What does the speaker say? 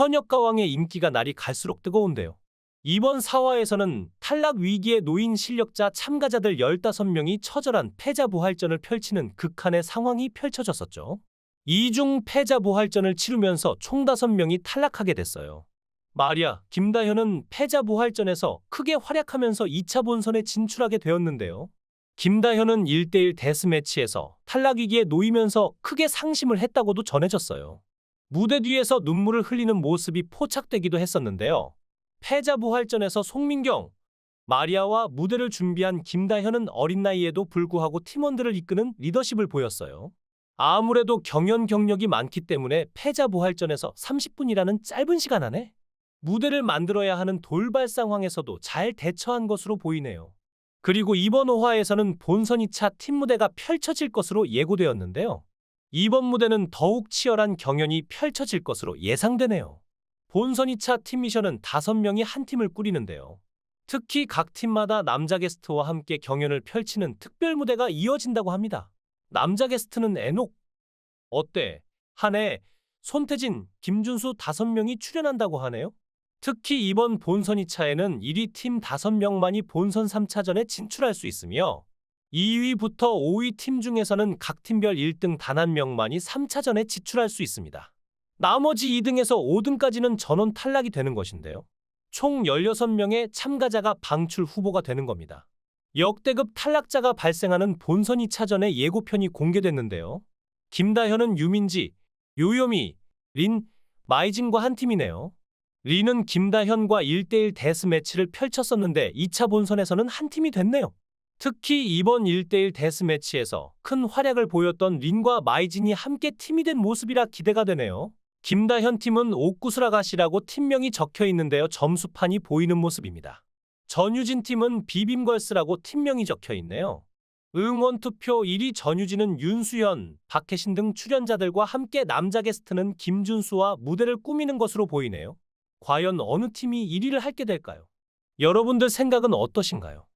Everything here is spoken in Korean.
현역 가왕의 인기가 날이 갈수록 뜨거운데요. 이번 4화에서는 탈락 위기에 놓인 실력자 참가자들 15명이 처절한 패자 부활전을 펼치는 극한의 상황이 펼쳐졌었죠. 이중 패자 부활전을 치르면서 총 5명이 탈락하게 됐어요. 마리아, 김다현은 패자 부활전에서 크게 활약하면서 2차 본선에 진출하게 되었는데요. 김다현은 1대1 데스매치에서 탈락 위기에 놓이면서 크게 상심을 했다고도 전해졌어요. 무대 뒤에서 눈물을 흘리는 모습이 포착되기도 했었는데요. 패자 부활전에서 송민경, 마리아와 무대를 준비한 김다현은 어린 나이에도 불구하고 팀원들을 이끄는 리더십을 보였어요. 아무래도 경연 경력이 많기 때문에 패자 부활전에서 30분이라는 짧은 시간 안에 무대를 만들어야 하는 돌발 상황에서도 잘 대처한 것으로 보이네요. 그리고 이번 5화에서는 본선 2차 팀 무대가 펼쳐질 것으로 예고되었는데요. 이번 무대는 더욱 치열한 경연이 펼쳐질 것으로 예상되네요. 본선 2차 팀 미션은 5명이 한 팀을 꾸리는데요. 특히 각 팀마다 남자 게스트와 함께 경연을 펼치는 특별 무대가 이어진다고 합니다. 남자 게스트는 애녹, 어때, 한혜, 손태진, 김준수 5명이 출연한다고 하네요. 특히 이번 본선 2차에는 1위 팀 5명만이 본선 3차전에 진출할 수 있으며 2위부터 5위 팀 중에서는 각 팀별 1등 단 한 명만이 3차전에 진출할 수 있습니다. 나머지 2등에서 5등까지는 전원 탈락이 되는 것인데요. 총 16명의 참가자가 방출 후보가 되는 겁니다. 역대급 탈락자가 발생하는 본선 2차전의 예고편이 공개됐는데요. 김다현은 유민지, 요요미, 린, 마이진과 한 팀이네요. 리는 김다현과 1대1 데스매치를 펼쳤었는데 2차 본선에서는 한 팀이 됐네요. 특히 이번 1대1 데스매치에서 큰 활약을 보였던 린과 마이진이 함께 팀이 된 모습이라 기대가 되네요. 김다현 팀은 옥구스라가시라고 팀명이 적혀 있는데요. 점수판이 보이는 모습입니다. 전유진 팀은 비빔걸스라고 팀명이 적혀 있네요. 응원 투표 1위 전유진은 윤수연, 박혜신 등 출연자들과 함께 남자 게스트는 김준수와 무대를 꾸미는 것으로 보이네요. 과연 어느 팀이 1위를 하게 될까요? 여러분들 생각은 어떠신가요?